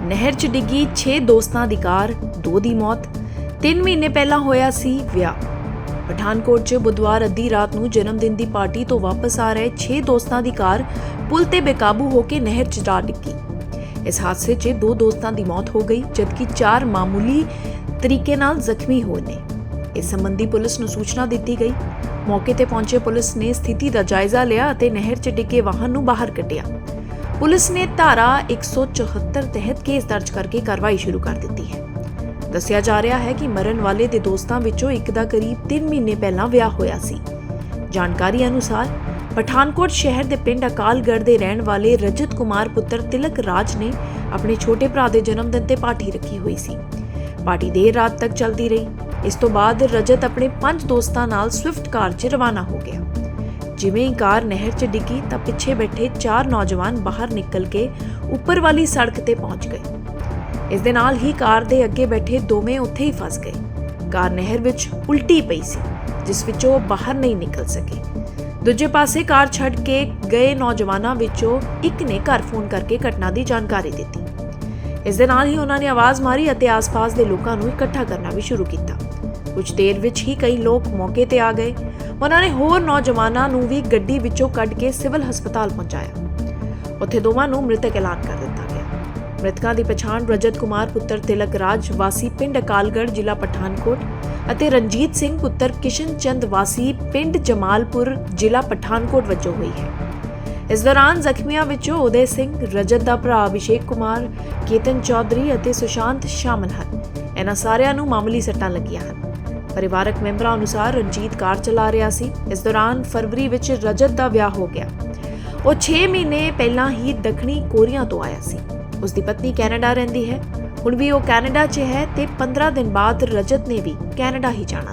ਨਹਿਰ 'ਚ ਡਿੱਗੀ 6 ਦੋਸਤਾਂ ਦੀ ਕਾਰ, ਦੋ ਦੀ ਮੌਤ 3 ਮਹੀਨੇ ਪਹਿਲਾਂ ਹੋਇਆ ਸੀ ਵਿਆਹ। ਪਠਾਨਕੋਟ 'ਚ ਬੁੱਧਵਾਰ ਅੱਧੀ ਰਾਤ ਨੂੰ ਜਨਮ ਦਿਨ ਦੀ ਪਾਰਟੀ ਤੋਂ ਵਾਪਸ ਆ ਰਹੇ 6 ਦੋਸਤਾਂ ਦੀ ਕਾਰ ਪੁਲ ਤੇ ਬੇਕਾਬੂ ਹੋ ਕੇ ਨਹਿਰ 'ਚ ਜਾ ਡਿੱਗੀ। ਇਸ ਹਾਦਸੇ 'ਚ ਦੋ ਦੋਸਤਾਂ ਦੀ ਮੌਤ ਹੋ ਗਈ, ਜਦਕਿ ਚਾਰ ਮਾਮੂਲੀ ਤਰੀਕੇ ਨਾਲ ਜ਼ਖਮੀ ਹੋਏ ਨੇ। ਇਸ ਸੰਬੰਧੀ ਪੁਲਿਸ ਨੂੰ ਸੂਚਨਾ ਦਿੱਤੀ ਗਈ। ਮੌਕੇ ਤੇ ਪਹੁੰਚੇ ਪੁਲਿਸ ਨੇ ਸਥਿਤੀ ਦਾ ਜਾਇਜ਼ਾ ਲਿਆ ਅਤੇ ਨਹਿਰ 'ਚ ਡਿੱਗੇ ਵਾਹਨ ਨੂੰ ਬਾਹਰ ਕੱਢਿਆ। ਪੁਲਿਸ ਨੇ ਧਾਰਾ 174 ਤਹਿਤ ਕੇਸ ਦਰਜ ਕਰਕੇ ਕਾਰਵਾਈ ਸ਼ੁਰੂ ਕਰ ਦਿੱਤੀ ਹੈ। ਦੱਸਿਆ ਜਾ ਰਿਹਾ ਹੈ ਕਿ ਮਰਨ ਵਾਲੇ ਦੇ ਦੋਸਤਾਂ ਵਿੱਚੋਂ ਇੱਕ ਦਾ ਕਰੀਬ 3 ਮਹੀਨੇ ਪਹਿਲਾਂ ਵਿਆਹ ਹੋਇਆ ਸੀ। ਜਾਣਕਾਰੀ ਅਨੁਸਾਰ ਪਠਾਨਕੋਟ ਸ਼ਹਿਰ ਦੇ ਪਿੰਡ ਅਕਾਲਗੜ੍ਹ ਦੇ ਰਹਿਣ ਵਾਲੇ ਰਜਤ ਕੁਮਾਰ ਪੁੱਤਰ ਤਿਲਕ ਰਾਜ ਨੇ ਆਪਣੇ ਛੋਟੇ ਭਰਾ ਦੇ ਜਨਮ ਦਿਨ ਤੇ ਪਾਰਟੀ ਰੱਖੀ ਹੋਈ ਸੀ। ਪਾਰਟੀ ਦੇਰ ਰਾਤ ਤੱਕ ਚੱਲਦੀ ਰਹੀ। ਇਸ ਤੋਂ ਬਾਅਦ ਰਜਤ ਆਪਣੇ ਪੰਜ ਦੋਸਤਾਂ ਨਾਲ ਸਵਿਫਟ ਕਾਰ 'ਚ ਰਵਾਨਾ ਹੋ ਗਿਆ। ਜਿਵੇਂ ਹੀ ਕਾਰ ਨਹਿਰ 'ਚ ਡਿੱਗੀ ਤਾਂ ਪਿੱਛੇ ਬੈਠੇ ਚਾਰ ਨੌਜਵਾਨ ਬਾਹਰ ਨਿਕਲ ਕੇ ਉੱਪਰ ਵਾਲੀ ਸੜਕ ਤੇ ਪਹੁੰਚ ਗਏ। ਇਸ ਦੇ ਨਾਲ ਹੀ ਕਾਰ ਦੇ ਅੱਗੇ ਬੈਠੇ ਦੋਵੇਂ ਉੱਥੇ ਹੀ ਫਸ ਗਏ। ਕਾਰ ਨਹਿਰ ਵਿੱਚ ਉਲਟੀ ਪਈ ਸੀ, ਜਿਸ ਵਿੱਚੋਂ ਉਹ ਬਾਹਰ ਨਹੀਂ ਨਿਕਲ ਸਕੇ। ਦੂਜੇ ਪਾਸੇ ਕਾਰ ਛੱਡ ਕੇ ਗਏ ਨੌਜਵਾਨਾਂ ਵਿੱਚੋਂ ਇੱਕ ਨੇ ਘਰ ਫੋਨ ਕਰਕੇ ਘਟਨਾ ਦੀ ਜਾਣਕਾਰੀ ਦਿੱਤੀ। ਇਸ ਦੇ ਨਾਲ ਹੀ ਉਹਨਾਂ ਨੇ ਆਵਾਜ਼ ਮਾਰੀ ਅਤੇ ਆਸ-ਪਾਸ ਦੇ ਲੋਕਾਂ ਨੂੰ ਇਕੱਠਾ ਕਰਨਾ ਵੀ ਸ਼ੁਰੂ ਕੀਤਾ। ਕੁਝ ਦੇਰ ਵਿੱਚ ਹੀ ਕਈ ਲੋਕ ਮੌਕੇ ਤੇ ਆ ਗਏ। ਉਹਨਾਂ ਨੇ ਹੋਰ ਨੌਜਵਾਨਾਂ ਨੂੰ ਵੀ ਗੱਡੀ ਵਿੱਚੋਂ ਕੱਢ ਕੇ ਸਿਵਲ ਹਸਪਤਾਲ ਪਹੁੰਚਾਇਆ। ਉੱਥੇ ਦੋਵਾਂ ਨੂੰ ਮ੍ਰਿਤਕ ਐਲਾਨ ਕਰ ਦਿੱਤਾ ਗਿਆ। ਮ੍ਰਿਤਕਾਂ ਦੀ ਪਛਾਣ ਰਜਤ ਕੁਮਾਰ ਪੁੱਤਰ ਤਿਲਕ ਰਾਜ ਵਾਸੀ ਪਿੰਡ ਅਕਾਲਗੜ੍ਹ, ਜ਼ਿਲ੍ਹਾ ਪਠਾਨਕੋਟ ਅਤੇ ਰਣਜੀਤ ਸਿੰਘ ਪੁੱਤਰ ਕਿਸ਼ਨ ਚੰਦ ਵਾਸੀ ਪਿੰਡ ਜਮਾਲਪੁਰ, ਜ਼ਿਲ੍ਹਾ ਪਠਾਨਕੋਟ ਵਜੋਂ ਹੋਈ ਹੈ। ਇਸ ਦੌਰਾਨ ਜ਼ਖਮੀਆਂ ਵਿੱਚੋਂ ਉਦੈ ਸਿੰਘ, ਰਜਤ ਦਾ ਭਰਾ ਅਭਿਸ਼ੇਕ ਕੁਮਾਰ, ਕੇਤਨ ਚੌਧਰੀ ਅਤੇ ਸੁਸ਼ਾਂਤ ਸ਼ਾਮਲ ਹਨ। ਇਹਨਾਂ ਸਾਰਿਆਂ ਨੂੰ ਮਾਮੂਲੀ ਸੱਟਾਂ ਲੱਗੀਆਂ ਹਨ। ਪਰਿਵਾਰਕ ਮੈਂਬਰਾਂ ਅਨੁਸਾਰ ਰਣਜੀਤ ਕਾਰ ਚਲਾ ਰਿਹਾ ਸੀ। ਇਸ ਦੌਰਾਨ ਫਰਵਰੀ ਵਿੱਚ ਰਜਤ ਦਾ ਵਿਆਹ ਹੋ ਗਿਆ। ਉਹ 6 ਮਹੀਨੇ ਪਹਿਲਾਂ ਹੀ ਦੱਖਣੀ ਕੋਰੀਆ ਤੋਂ ਆਇਆ ਸੀ। ਉਸ ਦੀ ਪਤਨੀ ਕੈਨੇਡਾ ਰਹਿੰਦੀ ਹੈ। ਹੁਣ ਵੀ ਉਹ ਕੈਨੇਡਾ 'ਚ ਹੈ ਤੇ 15 ਦਿਨ ਬਾਅਦ ਰਜਤ ਨੇ ਵੀ ਕੈਨੇਡਾ ਹੀ ਜਾਣਾ